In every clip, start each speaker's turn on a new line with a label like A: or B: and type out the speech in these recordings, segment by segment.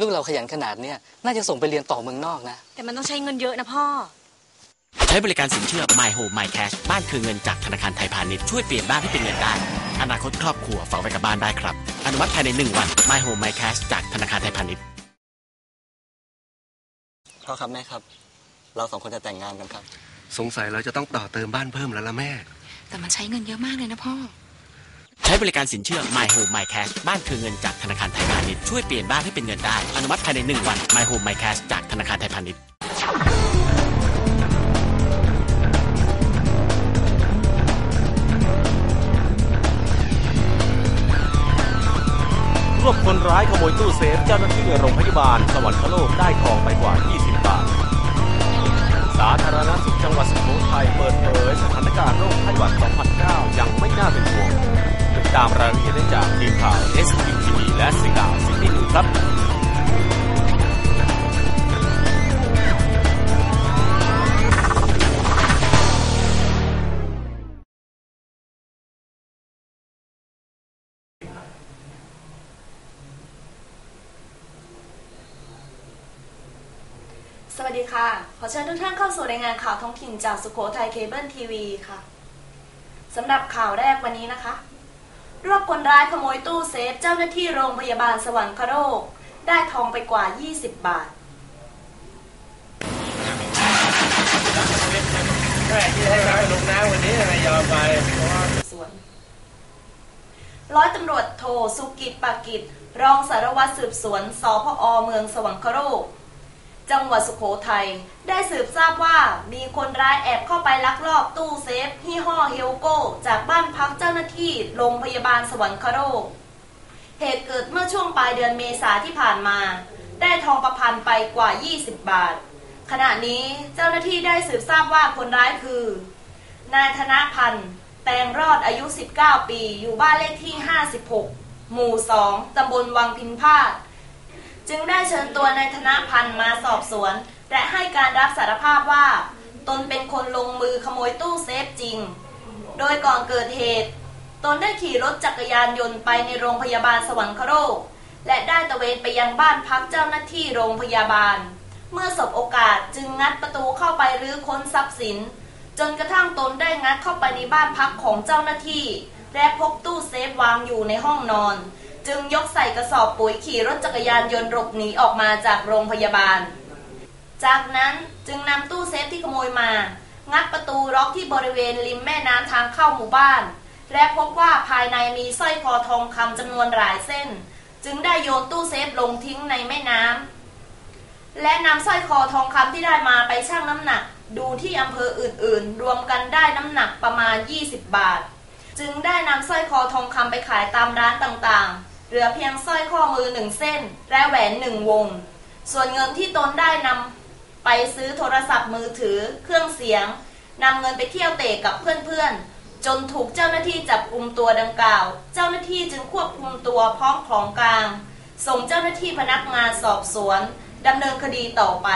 A: ลูกเราขยันขนาดเนี้ยน่าจะส่งไปเรียนต่อเมืองนอกนะ
B: แต่มันต้องใช้เงินเยอะนะพ่อ
C: ใช้บริการสินเชื่อ My Home My Cash บ้านคือเงินจากธนาคารไทยพาณิชย์ช่วยเปลี่ยนบ้านให้เป็นเงินได้ อนาคตครอบครัวฝากไว้กับบ้านได้ครับ อนุมัติภายใน 1 วัน My Home My Cash จากธนาคารไทยพาณิชย์
A: พ่อครับแม่ครับ เราสองคนจะแต่งงานกันครับ
D: สงสัยเราจะต้องต่อเติมบ้านเพิ่มแล้วล่ะแม่
B: แต่มันใช้เงินเยอะมากเลยนะพ่อ
C: ใช้บริการสินเชื่อ My Home My Cash บ้านคือเงินจากธนาคารไทยพาณิชย์ช่วยเปลี่ยนบ้านให้เป็นเงินได้ อนุมัติภายใน 1 วัน My Home My Cash จากธนาคารไทยพาณิชย์
E: รวบคนร้ายขโมยตู้เซฟเจ้าหน้าที่โรงพยาบาลสวรรคโลกได้ทองไปกว่า 20 บาท สาธารณสุขจังหวัดสุโขทัยเปิดเผยสถานการณ์โรคไข้หวัด 2009 ยังไม่น่าเป็นห่วง ตามรายละเอียดได้จากทีมข่าว s อ t v และสิกาซิตี้นิวครับ
F: สวัสดีค่ะ ขอเชิญทุกท่านเข้าสู่รายงานข่าวท้องถิ่นจากสุโขทัยเคเบิลทีวีค่ะ สำหรับข่าวแรกวันนี้นะคะ รวบคนร้ายขโมยตู้เซฟเจ้าหน้าที่โรงพยาบาลสวรรคโรคได้ทองไปกว่า 20 บาทส่วน ร้อยตำรวจโทสุกิจปากิจ รองสารวัตรสืบสวนสพอเมืองสวรรคโรค จังหวัดสุโขทัยได้สืบทราบว่ามีคนร้ายแอบเข้าไปลักลอบตู้เซฟยี่ห้อเฮลโก้จากบ้านพักเจ้าหน้าที่โรงพยาบาลสวรรคโรคเหตุเกิดเมื่อช่วงปลายเดือนเมษาที่ผ่านมา ได้ทองประพันไปกว่า 20 บาท ขณะนี้เจ้าหน้าที่ได้สืบทราบว่าคนร้ายคือ นายธนพันธ์ แตงรอดอายุ 19 ปี อยู่บ้านเลขที่ 56 หมู่ 2 ตำบลวังพินพาด จึงได้เชิญตัวนายธนพันธ์มาสอบสวน และให้การรับสารภาพว่า ตนเป็นคนลงมือขโมยตู้เซฟจริง โดยก่อนเกิดเหตุ ตนได้ขี่รถจักรยานยนต์ไปในโรงพยาบาลสวรรคโรคและได้ตะเวนไปยังบ้านพักเจ้าหน้าที่โรงพยาบาล เมื่อสบโอกาสจึงงัดประตูเข้าไปรื้อค้นทรัพย์สิน จนกระทั่งตนได้งัดเข้าไปในบ้านพักของเจ้าหน้าที่ และพบตู้เซฟวางอยู่ในห้องนอน จึงยกใส่กระสอบปุ๋ยขี่รถจักรยานยนต์หลบหนีออกมาจากโรงพยาบาล จากนั้นจึงนำตู้เซฟที่ขโมยมา งัดประตูล็อกที่บริเวณริมแม่น้ำทางเข้าหมู่บ้าน และพบว่าภายในมีสร้อยคอทองคำจำนวนหลายเส้น จึงได้โยนตู้เซฟลงทิ้งในแม่น้ำและนำสร้อยคอทองคำที่ได้มาไปชั่งน้ำหนัก ดูที่อำเภออื่นๆ รวมกันได้น้ำหนักประมาณ 20 บาทจึงได้นำสร้อยคอทองคำไปขายตามร้านต่างๆ เหลือเพียงสร้อยข้อมือหนึ่งเส้น และแหวนหนึ่งวง ส่วนเงินที่ตนได้นำไปซื้อโทรศัพท์มือถือ เครื่องเสียงนำเงินไปเที่ยวเตะกับเพื่อนๆ จนถูกเจ้าหน้าที่จับกลุ่มตัวดังกล่าว เจ้าหน้าที่จึงควบคุมตัวพร้อมของกลาง ส่งเจ้าหน้าที่พนักงานสอบสวนดำเนินคดีต่อไป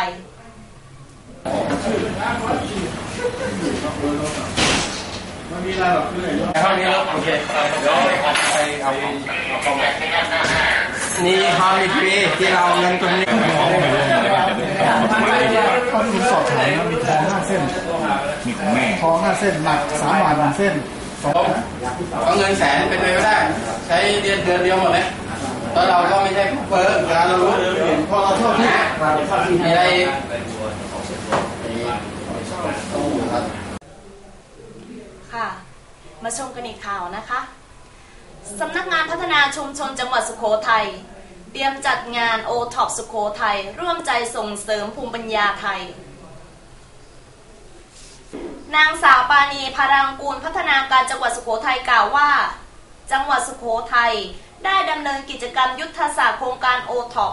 G: นี่ฮอลิฟีที่เราเงินตรงนี้
H: ตอนผมสอบถามนะมีทองห้าเส้นมีของแม่ทองห้าเส้นหนักสามบาทหนึ่งเส้นสอง
G: เอาเงินแสนเป็นไปไม่ได้ ใช้เดือนเดือนเดียวหมดเลยแล้วเราก็ไม่ใช่เฟ้อเวลาเรารู้
H: พอเราเท่าที่
G: มีอะไรอีก
F: ค่ะ มาชมกันอีกข่าวนะคะสำนักงานพัฒนาชุมชนจังหวัดสุโขทัยเตรียมจัดงานโอท็อปสุโขทัยร่วมใจส่งเสริมภูมิปัญญาไทย นางสาวปานีพารังกูลพัฒนาการจังหวัดสุโขทัยกล่าวว่า จังหวัดสุโขทัยได้ดำเนินกิจกรรมยุทธศาสตร์โครงการโอท็อป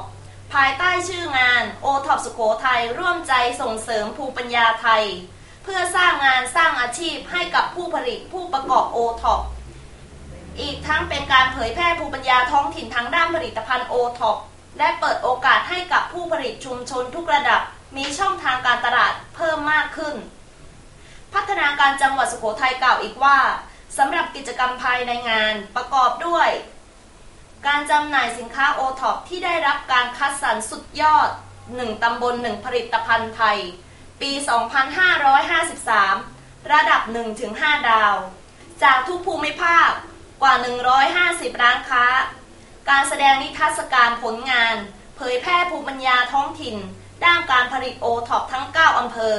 F: ภายใต้ชื่องานโอท็อปสุโขทัยร่วมใจส่งเสริมภูมิปัญญาไทย เพื่อสร้างงานสร้างอาชีพให้กับผู้ผลิตผู้ประกอบโอท็อปอีกทั้งเป็นการเผยแพร่ภูมิปัญญาท้องถิ่นทางด้านผลิตภัณฑ์โอท็อปและเปิดโอกาสให้กับผู้ผลิตชุมชนทุกระดับ มีช่องทางการตลาดเพิ่มมากขึ้น พัฒนาการจังหวัดสุโขทัยกล่าวอีกว่าสำหรับกิจกรรมภายในงานประกอบด้วย การจำหน่ายสินค้าโอท็อปที่ได้รับการคัดสรรสุดยอด 1ตำบล1ผลิตภัณฑ์ไทย ปี 2553 ระดับ 1-5 ดาว จากทุกภูมิภาคกว่า 150 ร้านค้า การแสดงนิทรรศการผลงาน เผยแพร่ภูมิปัญญาท้องถิ่น ด้านการผลิตโอท็อปทั้ง 9 อำเภอ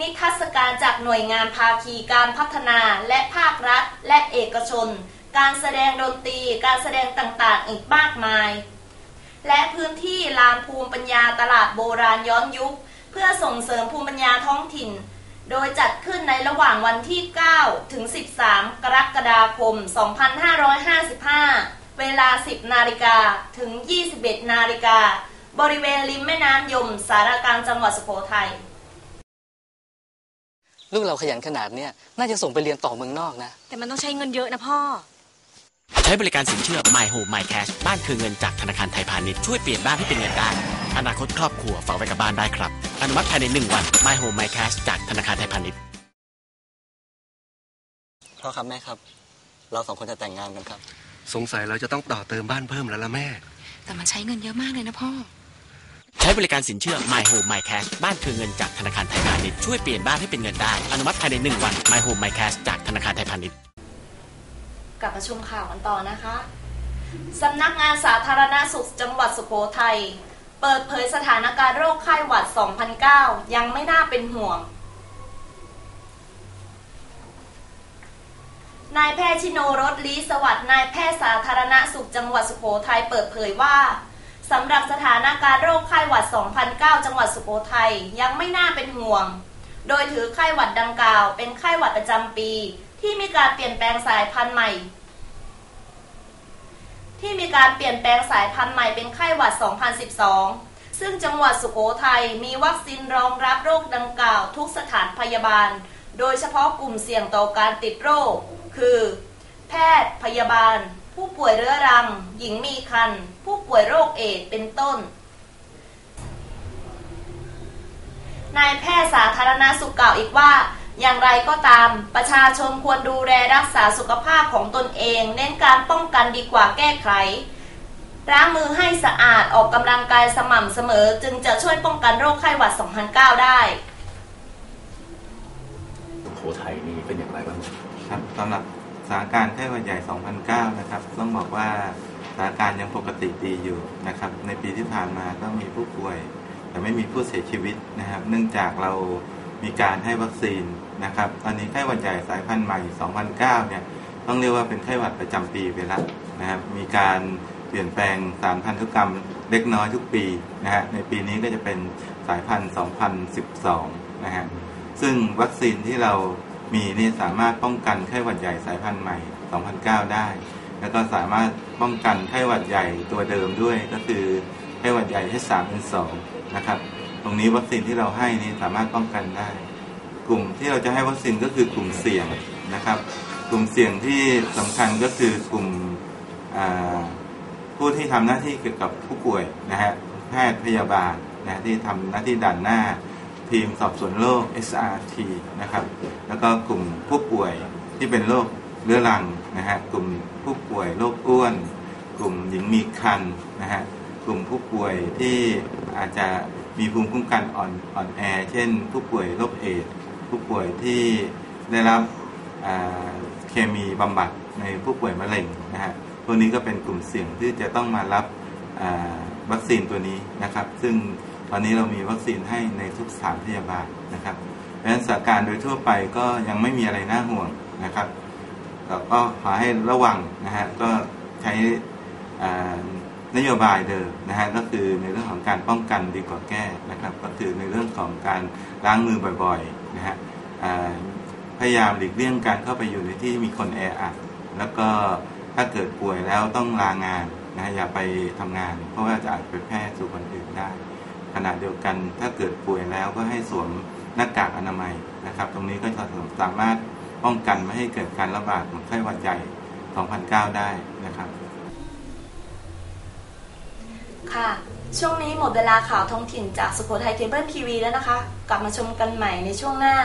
F: นิทรรศการจากหน่วยงานภาคีการพัฒนาและภาครัฐ และเอกชน การแสดงดนตรี การแสดงต่างๆ อีกมากมาย และพื้นที่ลานภูมิปัญญาตลาดโบราณย้อนยุค เพื่อส่งเสริมภูมิปัญญาท้องถิ่น โดยจัดขึ้นในระหว่างวันที่ 9 ถึง 13 กรกฎาคม 2555 เวลา 10 นาฬิกาถึง 21 นาฬิกา บริเวณริมแม่น้ำยม สารกลางจังหวัดสุโขทัย
A: ลูกเราขยันขนาดเนี้ยน่าจะส่งไปเรียนต่อเมืองนอกนะ
B: แต่มันต้องใช้เงินเยอะนะพ่อ
C: ใช้บริการสินเชื่อ My Home My Cash บ้านคือเงินจากธนาคารไทยพาณิชย์ช่วยเปลี่ยนบ้านให้เป็นเงินได้ อนาคตครอบครัวฝากไว้กับบ้านได้ครับ อนุมัติภายใน 1 วัน My Home My Cash จากธนาคารไทยพาณิชย์
A: พ่อครับแม่ครับ เราสองคนจะแต่งงานกันครับ
D: สงสัยเราจะต้องต่อเติมบ้านเพิ่มแล้วละแม่
B: แต่มันใช้เงินเยอะมากเลยนะพ่อ
C: ใช้บริการสินเชื่อ My Home My Cash บ้านคือเงินจากธนาคารไทยพาณิชย์ช่วยเปลี่ยนบ้านให้เป็นเงินได้ อนุมัติภายใน 1 วัน My Home My Cash จากธนาคารไทยพาณิชย์
F: กลับมาชมข่าวกันต่อนะคะสำนักงานสาธารณสุขจังหวัดสุโขทัยเปิดเผยสถานการณ์โรคไข้หวัด 2009 ยังไม่น่าเป็นห่วง นายแพทย์ชิโนรสลีสวัสดิ์นายแพทย์สาธารณสุขจังหวัดสุโขทัยเปิดเผยว่าสำหรับสถานการณ์โรคไข้หวัด 2009 จังหวัดสุโขทัยยังไม่น่าเป็นห่วง โดยถือไข้หวัดดังกล่าว เป็นไข้หวัดประจำปี ที่มีการเปลี่ยนแปลงสายพันธุ์ใหม่ ที่มีการเปลี่ยนแปลงสายพันธุ์ใหม่เป็นไข้หวัด 2012 ซึ่งจังหวัดสุโขทัยมีวัคซีนรองรับโรคดังกล่าวทุกสถานพยาบาล โดยเฉพาะกลุ่มเสี่ยงต่อการติดโรค คือ แพทย์พยาบาล ผู้ป่วยเรื้อรัง หญิงมีครรภ์ผู้ป่วยโรคเอดส์เป็นต้นนายแพทย์สาธารณสุขกล่าวอีกว่า อย่างไรก็ตามประชาชนควรดูแลรักษาสุขภาพของตนเอง เน้นการป้องกันดีกว่าแก้ไขล้างมือให้สะอาดออกกำลังกายสม่ำเสมอ จึงจะช่วยป้องกันโรคไข้หวัด 2009 ได้
I: สุโขทัยนี่เป็นอย่างไรบ้าง
J: ครับสำหรับสถานการณ์ไข้หวัดใหญ่ 2009 นะครับ ต้องบอกว่าสถานการณ์ยังปกติดีอยู่นะครับ ในปีที่ผ่านมาก็มีผู้ป่วย แต่ไม่มีผู้เสียชีวิตนะครับ เนื่องจากเรา มีการให้วัคซีนนะครับ ตอนนี้ไข้หวัดใหญ่สายพันธุ์ใหม่ 2009 เนี่ย ต้องเรียกว่าเป็นไข้หวัดประจำปีไปแล้วนะครับ มีการเปลี่ยนแปลงสารพันธุกรรมเล็กน้อยทุกปีนะฮะ ในปีนี้ก็จะเป็นสายพันธุ์ 2012 นะฮะ ซึ่งวัคซีนที่เรามีนี่สามารถป้องกันไข้หวัดใหญ่สายพันธุ์ใหม่ 2009 ได้ แล้วก็สามารถป้องกันไข้หวัดใหญ่ตัวเดิมด้วยก็คือไข้หวัดใหญ่ H3N2 นะครับ ตรงนี้วัคซีนที่เราให้นี่สามารถป้องกันได้ กลุ่มที่เราจะให้วัคซีนก็คือกลุ่มเสี่ยงนะครับ กลุ่มเสี่ยงที่สำคัญก็คือกลุ่มผู้ที่ทำหน้าที่เกี่ยวกับผู้ป่วยนะฮะแพทย์พยาบาลนะที่ทำหน้าที่ด่านหน้า ทีมสอบสวนโรค SRT นะครับ แล้วก็กลุ่มผู้ป่วยที่เป็นโรคเรื้อรังนะฮะกลุ่มผู้ป่วยโรคอ้วน กลุ่มหญิงมีครรภ์นะฮะกลุ่มผู้ป่วยที่อาจจะ มีภูมิคุ้มกันอ่อนอ่อนแอ เช่น ผู้ป่วยโรคเอดส์ผู้ป่วยที่ได้รับเคมีบำบัดในผู้ป่วยมะเร็งนะฮะพวกนี้ก็เป็นกลุ่มเสี่ยงที่จะต้องมารับวัคซีนตัวนี้นะครับ ซึ่งตอนนี้เรามีวัคซีนให้ในทุกสถานพยาบาลนะครับเพราะฉะนั้นสถานการณ์โดยทั่วไปก็ยังไม่มีอะไรน่าห่วงนะครับแต่ก็ขอให้ระวังนะฮะก็ใช้ นโยบายเดิมนะฮะก็คือในเรื่องของการป้องกันดีกว่าแก้นะครับ ก็คือในเรื่องของการล้างมือบ่อยๆนะฮะพยายามหลีกเลี่ยงการเข้าไปอยู่ในที่มีคนแออัดแล้วก็ถ้าเกิดป่วยแล้วต้องลางานนะฮะอย่าไปทำงาน เพราะว่าจะอาจไปแพร่สู่คนอื่นได้ ขณะเดียวกันถ้าเกิดป่วยแล้วก็ให้สวมหน้ากากอนามัยนะครับ ตรงนี้ก็จะสามารถป้องกันไม่ให้เกิดการระบาดของไข้หวัดใหญ่ 2009 ได้นะครับ
F: ค่ะ ช่วงนี้หมดเวลาข่าวท้องถิ่นจากสุโขทัยเคเบิลทีวีแล้วนะคะ กลับมาชมกันใหม่ในช่วงหน้า